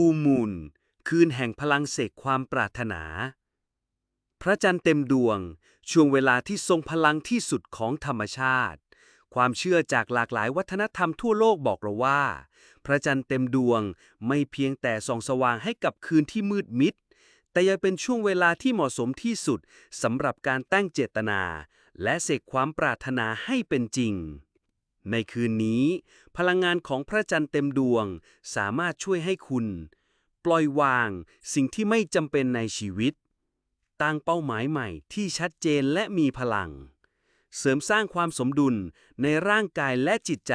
ฟูมูนคืนแห่งพลังเสกความปรารถนา พระจันทร์เต็มดวง ช่วงเวลาที่ทรงพลังที่สุดของธรรมชาติ ความเชื่อจากหลากหลายวัฒนธรรมทั่วโลกบอกเราว่า พระจันทร์เต็มดวงไม่เพียงแต่ส่องสว่างให้กับคืนที่มืดมิด แต่ยังเป็นช่วงเวลาที่เหมาะสมที่สุดสำหรับการตั้งเจตนา และเสกความปรารถนาให้เป็นจริง ในคืนนี้ พลังงานของพระจันทร์เต็มดวงสามารถช่วยให้คุณ ปล่อยวางสิ่งที่ไม่จำเป็นในชีวิต ตั้งเป้าหมายใหม่ที่ชัดเจนและมีพลัง เสริมสร้างความสมดุลในร่างกายและจิตใจ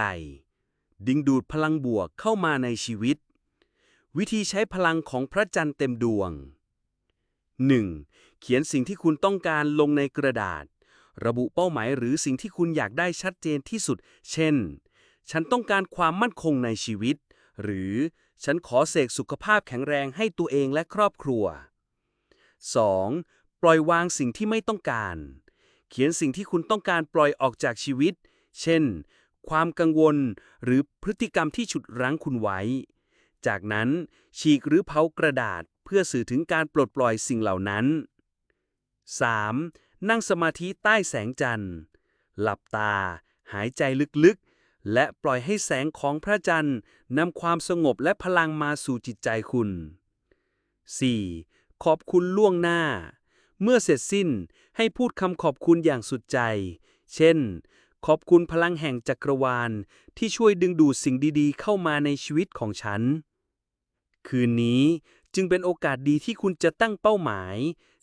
ดึงดูดพลังบวกเข้ามาในชีวิต วิธีใช้พลังของพระจันทร์เต็มดวง 1. เขียนสิ่งที่คุณต้องการลงในกระดาษ ระบุเป้าหมายหรือสิ่งที่คุณอยากได้ชัดเจนที่สุด เช่น ฉันต้องการความมั่นคงในชีวิต หรือฉันขอเสกสุขภาพแข็งแรงให้ตัวเองและครอบครัว 2. ปล่อยวางสิ่งที่ไม่ต้องการ เขียนสิ่งที่คุณต้องการปล่อยออกจากชีวิต เช่น ความกังวลหรือพฤติกรรมที่ฉุดรั้งคุณไว้ จากนั้นฉีกหรือเผากระดาษเพื่อสื่อถึงการปลดปล่อยสิ่งเหล่านั้น 3. นั่งสมาธิใต้แสงจันทร์ หลับตา หายใจลึกๆ และปล่อยให้แสงของพระจันทร์นำความสงบและพลังมาสู่จิตใจคุณ 4. ขอบคุณล่วงหน้า เมื่อเสร็จสิ้นให้พูดคำขอบคุณอย่างสุดใจ เช่น ขอบคุณพลังแห่งจักรวาลที่ช่วยดึงดูดสิ่งดีๆ เข้ามาในชีวิตของฉัน คืนนี้ จึงเป็นโอกาสดีที่คุณจะตั้งเป้าหมาย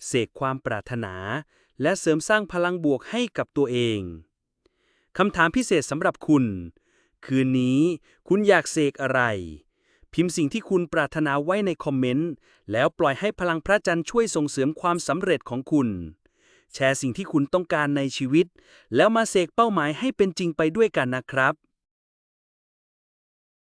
เสกความปรารถนา และเสริมสร้างพลังบวกให้กับตัวเองคำถามพิเศษสำหรับคุณ คืนนี้คุณอยากเสกอะไร พิมพ์สิ่งที่คุณปรารถนาไว้ในคอมเมนต์ แล้วปล่อยให้พลังพระจันทร์ช่วยส่งเสริมความสำเร็จของคุณ แชร์สิ่งที่คุณต้องการในชีวิต แล้วมาเสกเป้าหมายให้เป็นจริงไปด้วยกันนะครับ